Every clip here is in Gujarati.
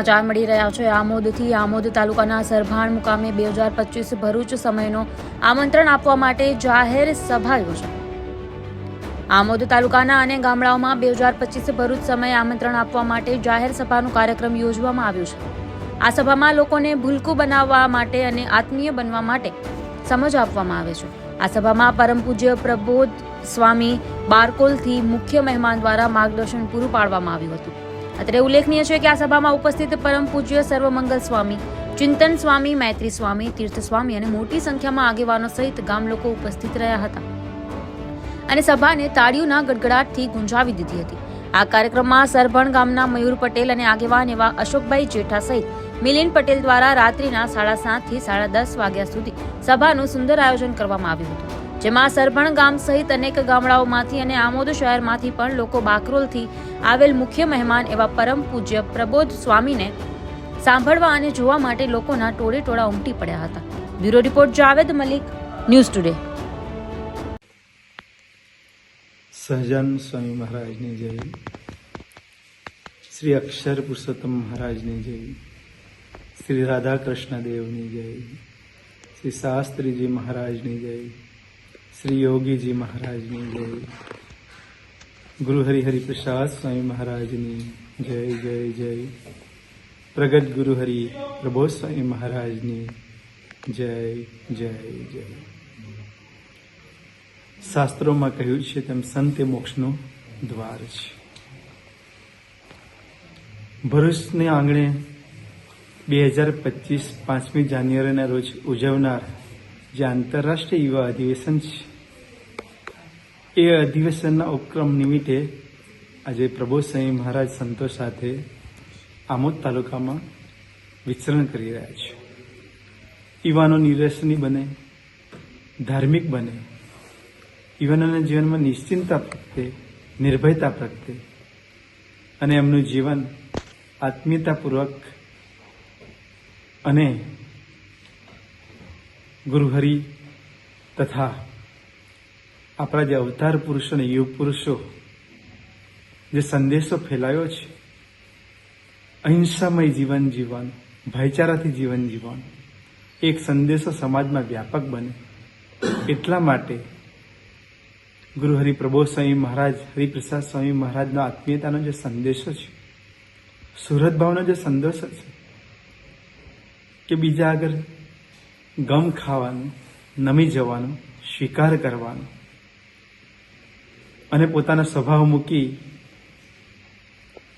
સમાચાર મળી રહ્યા છે. આમોદથી આમોદ તાલુકાના સરભાણ મુકામે બે હજાર પચીસ ભરૂચ સમયનો આમંત્રણ આપવા માટે જાહેર સભા યોજાઈ. આમોદ તાલુકાના અને ગામડાઓમાં બે હજાર પચીસ ભરૂચ સમયે આમંત્રણ આપવા માટે જાહેર સભાનો કાર્યક્રમ યોજવામાં આવ્યો છે. આ સભામાં લોકોને ભૂલકું બનાવવા માટે અને આત્મીય બનવા માટે સમજ આપવામાં આવે છે. આ સભામાં પરમ પૂજ્ય પ્રબોધ સ્વામી બારકોલથી મુખ્ય મહેમાન દ્વારા માર્ગદર્શન પૂરું પાડવામાં આવ્યું હતું. અત્રે ઉલ્લેખનીય છે કે આ સભામાં ઉપસ્થિત પરમ પૂજ્ય સર્વમંગલ સ્વામી, ચિંતન સ્વામી, મૈત્રી સ્વામી, તીર્થ સ્વામી અને મોટી સંખ્યામાં આગેવાનો સહિત ગામ લોકો ઉપસ્થિત રહ્યા હતા. અને સભાને તાળીઓના ગડગડાટથી ગુંજાવી દીધી હતી. આ કાર્યક્રમમાં સરભણ ગામના મયુર પટેલ અને આગેવાન એવા અશોકભાઈ જેઠા સહિત મિલિંદ પટેલ દ્વારા રાત્રિના સાડા સાતથી સાડા દસ વાગ્યા સુધી સભાનું સુંદર આયોજન કરવામાં આવ્યું હતું. જેમાં સરભણ ગામ સહિત અનેક ગામડાઓમાંથી અને આમોદ શહેરમાંથી પણ લોકો બાકરોલથી આવેલ મુખ્ય મહેમાન એવા પરમ પૂજ્ય પ્રબોધ સ્વામીને સાંભળવા અને જોવા માટે લોકોના ટોળે ટોળા ઉમટી પડ્યા હતા. Bureau report Javed Malik, news today. Sahjan Swami મહારાજની જય. શ્રી અક્ષર પુરુષોત્તમ મહારાજની જય. શ્રી રાધા કૃષ્ણ દેવની જય. શ્રી શાસ્ત્રીજી મહારાજની જય. શ્રી યોગીજી મહારાજની જય. ગુરુ હરિહરિ પ્રસાદ સ્વામી મહારાજની જય જય જય. પ્રગટ ગુરુ હરિ પ્રબોધ સ્વામી મહારાજની જય જય જય. શાસ્ત્રોમાં કહ્યું છે તેમ સંત મોક્ષનો દ્વાર છે. ભરૂચને આંગણે બે હજાર પચીસ પાંચમી જાન્યુઆરીના રોજ ઉજવનાર જે આંતરરાષ્ટ્રીય યુવા અધિવેશન છે એ અધિવેશનના ઉપક્રમ નિમિત્તે આજે સ્વામી મહારાજ સંતો સાથે આમોદ તાલુકામાં વિચરણ કરી રહ્યા છે. યુવાનો નિરસની બને, ધાર્મિક બને, યુવાનોના જીવનમાં નિશ્ચિંતતા પ્રગટે, નિર્ભયતા પ્રગટે અને એમનું જીવન આત્મીયતાપૂર્વક અને ગુરુહરી તથા આપણા જે અવતાર પુરુષો અને યુગ પુરુષો જે સંદેશો ફેલાયો છે, અહિંસામય જીવન જીવવાનું, ભાઈચારાથી જીવન જીવવાનું, એક સંદેશો સમાજમાં વ્યાપક બને. એટલા માટે ગુરુ હરિપ્રબોધ સ્વામી મહારાજ, હરિપ્રસાદ સ્વામી મહારાજનો આત્મીયતાનો જે સંદેશો છે, સુરત ભાવનો જે સંદેશો છે, કે બીજા આગળ ગમ ખાવાનું, નમી જવાનું સ્વીકાર કરવાનો અને પોતાનો સ્વભાવ મૂકી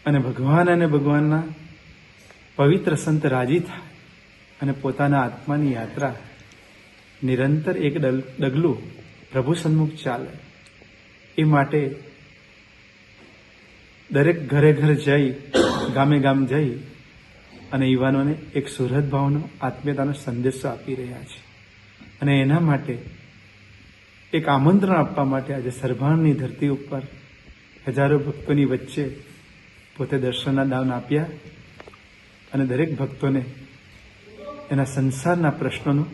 અને ભગવાન અને ભગવાનના પવિત્ર સંત રાજી થાય અને પોતાના આત્માની યાત્રા નિરંતર એક ડગલું પ્રભુ સન્મુખ ચાલે. એ માટે દરેક ઘરે ઘર જઈ, ગામે ગામ જઈ અને યુવાનોને એક સુરત ભાવનો આત્મીયતાનો સંદેશો આપી રહ્યા છે. અને એના માટે એક આમંત્રણ આપવા માટે આજે સરભાણની ધરતી ઉપર હજારો ભક્તોની વચ્ચે પોતે દર્શનના દાન આપ્યા અને દરેક ભક્તોને એના સંસારના પ્રશ્નોનું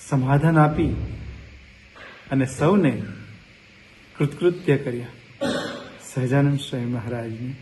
સમાધાન આપી અને સૌને કૃતકૃત્ય કર્યા. સહજાનંદ સ્વામી મહારાજની